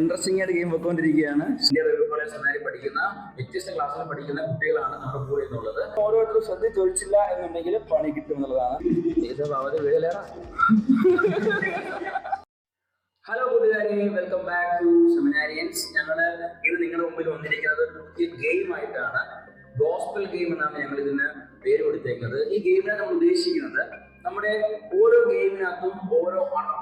Interesting ആയിട്ട് game വെക്കൊണ്ടിരിക്കുകയാണ് India റെവ്യൂ സെമിനാരി പഠിക്കുന്ന വ്യത്യസ്ത ക്ലാസ്സിൽ പഠിക്കുന്ന കുട്ടികളാണ് നമ്മുടെ കൂടെ എന്നുള്ളത് ഓരോരുത്തരും ശ്രദ്ധിച്ചൊഴിച്ചില്ല എന്നുണ്ടെങ്കിൽ പണി കിട്ടും എന്നുള്ളതാണ്. ഹലോ കൂട്ടുകാരെ വെൽക്കം ബാക്ക് ടു സെമിനാരിയൻസ് ഞങ്ങൾ ഇത് നിങ്ങളുടെ മുമ്പിൽ വന്നിരിക്കുന്നത് ഒരു പുതിയ ഗെയിം ആയിട്ടാണ്. ഗോസ്പൽ ഗെയിം എന്നാണ് ഞങ്ങൾ ഇതിന് പേര് കൊടുത്തേക്കുന്നത്. ഈ ഗെയിമിനെ നമ്മൾ ഉദ്ദേശിക്കുന്നത് നമ്മുടെ ഓരോ ഗെയിമിനകത്തും ഓരോ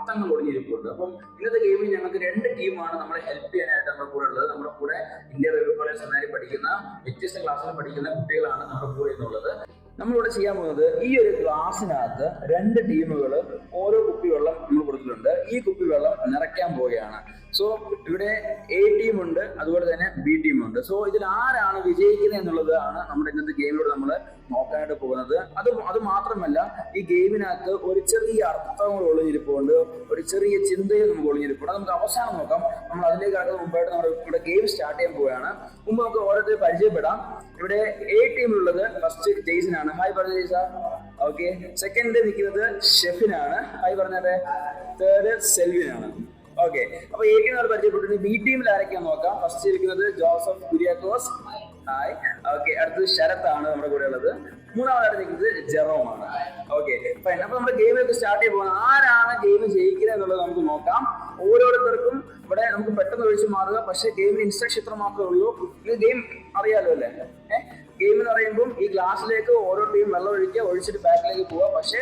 അർത്ഥങ്ങൾ ഒളിഞ്ഞിരിപ്പുണ്ട് അപ്പം ഇന്നത്തെ ഗെയിമിൽ ഞങ്ങൾക്ക് രണ്ട് ടീമാണ് നമ്മളെ ഹെൽപ്പ് ചെയ്യാനായിട്ട് നമ്മുടെ കൂടെ ഉള്ളത്. നമ്മുടെ കൂടെ ഇന്ത്യ വെബ് കോളേജ് സെമിനാരി പഠിക്കുന്ന വ്യത്യസ്ത ക്ലാസ്സിൽ പഠിക്കുന്ന കുട്ടികളാണ് നമ്മുടെ കൂടെ എന്നുള്ളത് നമ്മളിവിടെ ചെയ്യാൻ പോകുന്നത് ഈ ഒരു ഗ്ലാസ്സിനകത്ത് രണ്ട് ടീമുകൾ ഓരോ കുപ്പി വെള്ളം നമ്മൾ കൊടുത്തിട്ടുണ്ട്. ഈ കുപ്പി വെള്ളം നിറയ്ക്കാൻ പോവുകയാണ്. സോ ഇവിടെ എ ടീം ഉണ്ട് അതുപോലെ തന്നെ ബി ടീം ഉണ്ട്. സോ ഇതിൽ ആരാണ് വിജയിക്കുന്നത് എന്നുള്ളതാണ് നമ്മുടെ ഇന്നത്തെ ഗെയിമിലൂടെ നമ്മൾ നോക്കാനായിട്ട് പോകുന്നത്. അത് അത് മാത്രമല്ല ഈ ഗെയിമിനകത്ത് ഒരു ചെറിയ അർത്ഥങ്ങൾ ഒളിഞ്ഞിരിപ്പുണ്ട് ഒരു ചെറിയ ചിന്തയിൽ നമുക്ക് ഒളിഞ്ഞിരിപ്പുണ്ട്. നമുക്ക് അവസാനം നോക്കാം. നമ്മൾ അതിലേക്ക് കടക്കുന്ന മുമ്പായിട്ട് നമ്മുടെ ഇവിടെ ഗെയിം സ്റ്റാർട്ട് ചെയ്യാൻ പോവുകയാണ്. മുമ്പ് നമുക്ക് ഓരോരുത്തർ പരിചയപ്പെടാം. ഇവിടെ എ ടീമിലുള്ളത് ഫസ്റ്റ് ജെയ്സനാണ്. ഹായ് പറഞ്ഞ ജെയ്സ. ഓക്കെ സെക്കൻഡ് നിൽക്കുന്നത് ഷെഫിനാണ്. ഹായ് പറഞ്ഞാട്ടെ തേർഡ് സെൽവിനാണ്. ഓക്കെ അപ്പൊ നമ്മൾ പരിചയപ്പെട്ടു ബി ടീമിൽ ആരൊക്കെയാന്ന് നോക്കാം. ഫസ്റ്റ് ഇരിക്കുന്നത് ജോസഫ് കുര്യാക്കോസ്. ഹായ് ഓക്കെ അടുത്തത് ശരത് ആണ് നമ്മുടെ കൂടെ ഉള്ളത്. മൂന്നാമതായിട്ട് നിൽക്കുന്നത് ആണ് ഓക്കെ ഫൈൻ അപ്പൊ നമ്മുടെ ഗെയിമൊക്കെ സ്റ്റാർട്ട് ചെയ്യാൻ പോകുന്നത് ആരാണ് ഗെയിം ജയിക്കുന്നത് എന്നുള്ളത് നമുക്ക് നോക്കാം. ഓരോരുത്തർക്കും ഇവിടെ നമുക്ക് പെട്ടെന്ന് ഒഴിച്ച് മാറുക. പക്ഷേ ഗെയിമിന് ഇൻസ്ട്രക്ഷൻ ഇത്ര മാത്രമേ ഉള്ളൂ. ഇത് ഗെയിം അറിയാലോ അല്ലേ? ഗെയിം എന്ന് പറയുമ്പോൾ ഈ ഗ്ലാസ്സിലേക്ക് ഓരോ ടീം വെള്ളം ഒഴിക്കുക ഒഴിച്ചിട്ട് ബാക്കിലേക്ക് പോവുക. പക്ഷെ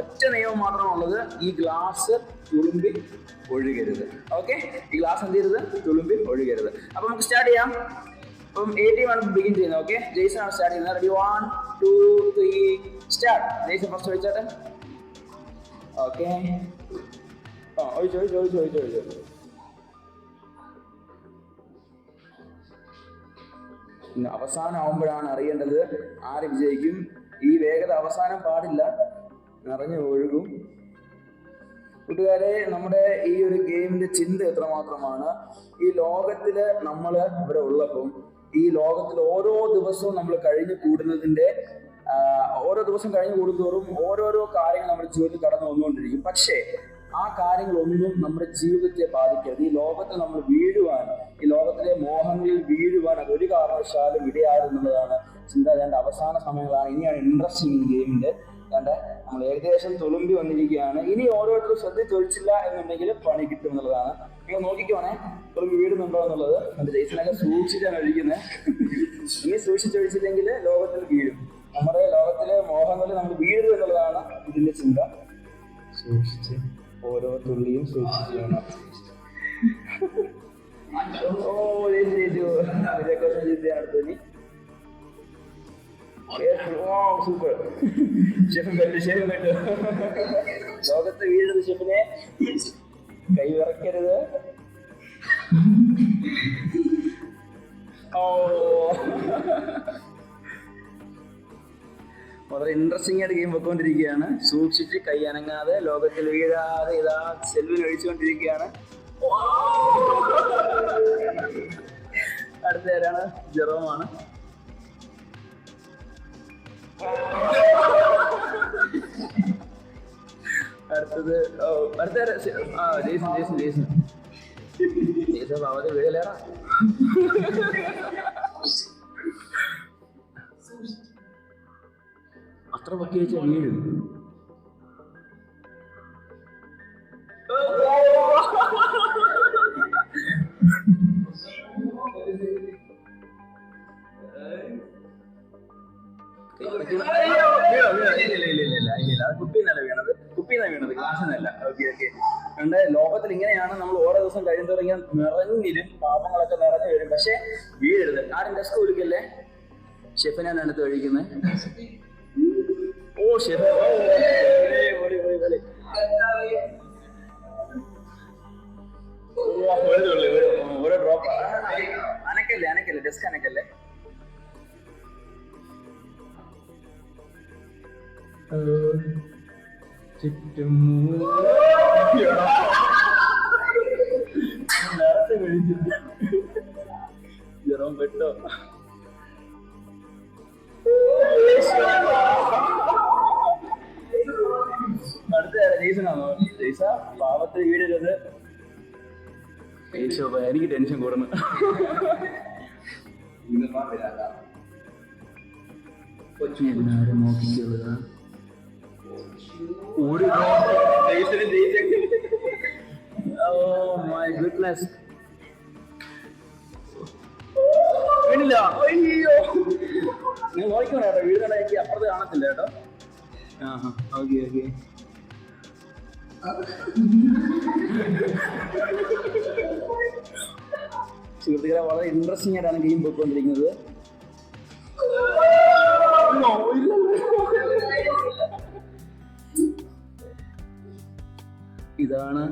ഒറ്റ നിയമം മാത്രമുള്ളത് ഈ ഗ്ലാസ് തുളുമ്പി ഒഴുകരുത്. ഓക്കെ ഈ ഗ്ലാസ് എന്ത് ചെയ്യരുത്? തുളുമ്പി ഒഴുകരുത്. അപ്പൊ നമുക്ക് സ്റ്റാർട്ട് ചെയ്യാം. അപ്പം എ ടീം ആണ് ബിഗിൻ ചെയ്യുന്നത്. ഓക്കെ ജെയ്സൺ ആണ് സ്റ്റാർട്ട് ചെയ്യുന്നത്. Ready one two three start Jaison first ഒഴിച്ചാട്ടെ. Okay ആ ഒഴിച്ചു ഒഴിച്ചു ഒഴിച്ചു ഒഴിച്ചു ഒഴിച്ചു. അവസാനം ആവുമ്പോഴാണ് അറിയേണ്ടത് ആര് വിജയിക്കും. ഈ വേഗത അവസാനം പാടില്ല. നിറഞ്ഞു ഒഴുകും. കൂട്ടുകാരെ നമ്മുടെ ഈ ഒരു ഗെയിമിന്റെ ചിന്ത എത്രമാത്രമാണ്? ഈ ലോകത്തിൽ നമ്മൾ ഇവിടെ ഉള്ളപ്പം ഈ ലോകത്തിൽ ഓരോ ദിവസവും നമ്മൾ കഴിഞ്ഞു കൂടുന്നതിന്റെ ഓരോ ദിവസം കഴിഞ്ഞു കൂടുന്തോറും ഓരോരോ കാര്യങ്ങൾ നമ്മുടെ ജീവിതത്തിൽ കടന്നു വന്നുകൊണ്ടിരിക്കും. പക്ഷേ ആ കാര്യങ്ങളൊന്നും നമ്മുടെ ജീവിതത്തെ ബാധിക്കരുത്. ഈ ലോകത്തെ നമ്മൾ വീഴുവാൻ ഈ ലോകത്തിലെ മോഹങ്ങളിൽ വീഴുവാൻ അത് ഒരു കാരണവശാലും ഇടയാകുന്നുള്ളതാണ് ചിന്ത. രണ്ട് അവസാന സമയങ്ങളാണ്. ഇനിയാണ് ഇൻട്രസ്റ്റിംഗ് ഗെയിമിന്റെ കണ്ട് നമ്മൾ ഏകദേശം തുളുമ്പി വന്നിരിക്കുകയാണ്. ഇനി ഓരോരുത്തരും ശ്രദ്ധിച്ചൊഴിച്ചില്ല എന്നുണ്ടെങ്കിൽ പണി കിട്ടും എന്നുള്ളതാണ്. നിങ്ങൾ നോക്കിക്കോണേ തുളുമ്പി വീടുന്നുണ്ടോ എന്നുള്ളത്. എന്റെ ജയ്സനൊക്കെ സൂക്ഷിച്ചാണ് ഒഴിക്കുന്നത് ഇനി സൂക്ഷിച്ചൊഴിച്ചില്ലെങ്കിൽ ലോകത്തിൽ വീഴും. നമ്മുടെ ലോകത്തിലെ മോഹങ്ങളിൽ നമ്മൾ വീഴരുത് എന്നുള്ളതാണ് ഇതിന്റെ ചിന്ത. സൂക്ഷിച്ച്. ഓരോ തുള്ളിയും സൂക്ഷിച്ച് വേണം ഓ ചേച്ചി ചിന്തയാണ് അടുത്തത് സൂപ്പർ. ഷെഫ് കണ്ടു ഷെഫ് കണ്ടു. ലോകത്ത് വീഴുന്നത് ഷെഫിനെ കൈവിറക്കരുത് ഓ. വളരെ ഇൻട്രസ്റ്റിംഗ് ആയിട്ട് ഗെയിം വെക്കൊണ്ടിരിക്കുകയാണ്. സൂക്ഷിച്ച് കൈ അനങ്ങാതെ ലോകത്തിൽ വീഴാതെ ഇതാ സെൽവിൽ ഒഴിച്ചുകൊണ്ടിരിക്കുകയാണ്. അടുത്ത പേരാണ് ജെറോമാണ്. അടുത്തത് അടുത്ത ആ ജേസൺ ജേസൺ ജേസൺ. ജേസൺ അവധി വീഴലേറാ അത്ര പൊക്കി വെച്ച കുപ്പിന്നല്ല ലോകത്തിൽ ഇങ്ങനെയാണ് നമ്മൾ ഓരോ ദിവസം കഴിഞ്ഞു തുടങ്ങിയാൽ നിറഞ്ഞിരും പാപങ്ങളൊക്കെ നിറഞ്ഞു വരും പക്ഷെ വീഴരുത് ആരും ഡെസ്ക് വിളിക്കല്ലേ ഷെഫിനാണ് അടുത്ത് കഴിക്കുന്നത് ഓ ഷെഫ് ഓ, ഓടി, ഓടി, ഓടി, ഓടി. ഓ, ഒരു തുള്ളി, ജെയ്സ വീടരുത് എനിക്ക് ടെൻഷൻ കൂടുന്നു. എല്ലാരും നോക്കിക്കൊള്ളുക ഒരു ഓ മൈ ഗുഡ്നസ്. വീണില്ല. അയ്യോ. നിങ്ങൾ നോക്കണം കേട്ടോ. വീഴുന്ന എനിക്ക് അപ്പുറത്ത് കാണത്തില്ല കേട്ടോ. ആ ഓക്കെ ഓക്കെ. സുഹൃത്തുക്കളെ വളരെ ഇൻട്രസ്റ്റിംഗ് ആയിട്ടാണ് ഗെയിം പോയിക്കൊണ്ടിരിക്കുന്നത്. ഇതാണ്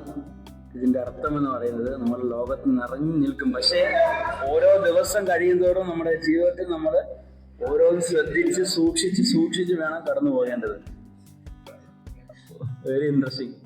ഇതിന്റെ അർത്ഥം എന്ന് പറയുന്നത്. നമ്മൾ ലോകത്ത് നിറഞ്ഞു നിൽക്കും. പക്ഷേ ഓരോ ദിവസം കഴിയുന്തോറും നമ്മുടെ ജീവിതത്തിൽ നമ്മൾ ഓരോന്ന് ശ്രദ്ധിച്ച് സൂക്ഷിച്ച് സൂക്ഷിച്ച് വേണം കടന്നു പോകേണ്ടത് വെരി ഇൻട്രസ്റ്റിംഗ്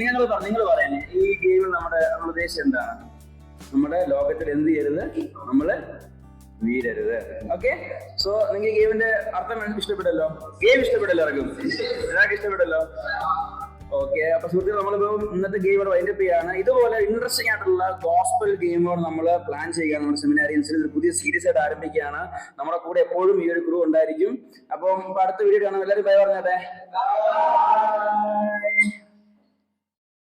നിങ്ങൾ പറ നിങ്ങൾ പറയുന്നത് ഈ ഗെയിമിൽ നമ്മുടെ നമ്മുടെ ഉദ്ദേശം എന്താണ്? നമ്മുടെ ലോകത്തിൽ എന്ത് ചെയ്യരുത്? നമ്മൾ വീരരുത് ഓക്കെ സോ നിങ്ങൾക്ക് ഗെയിമിന്റെ അർത്ഥം ഇഷ്ടപ്പെടല്ലോ ഗെയിം ഇഷ്ടപ്പെടല്ലോ ഇറക്കും എല്ലാവർക്കും ഇഷ്ടപ്പെട്ടല്ലോ ഓക്കെ അപ്പൊ സുഹൃത്തുക്കൾ നമ്മളിപ്പോ ഇന്നത്തെ ഗെയിം ഇവിടെ വൈൻഡപ്പ് ചെയ്യാണ്. ഇതുപോലെ ഇൻട്രസ്റ്റിംഗ് ആയിട്ടുള്ള ഗോസ്പൽ ഗെയിമുകൾ നമ്മൾ പ്ലാൻ ചെയ്യുകയാണ്. നമ്മുടെ സെമിനാരിയൻസിൽ ഒരു പുതിയ സീരീസ് ആയിട്ട് ആരംഭിക്കുകയാണ്. നമ്മുടെ കൂടെ എപ്പോഴും ഈ ഒരു ക്രൂ ഉണ്ടായിരിക്കും. അപ്പം അടുത്ത വീഡിയോ കാണാം. എല്ലാവരും ബൈ പറഞ്ഞാട്ടെ.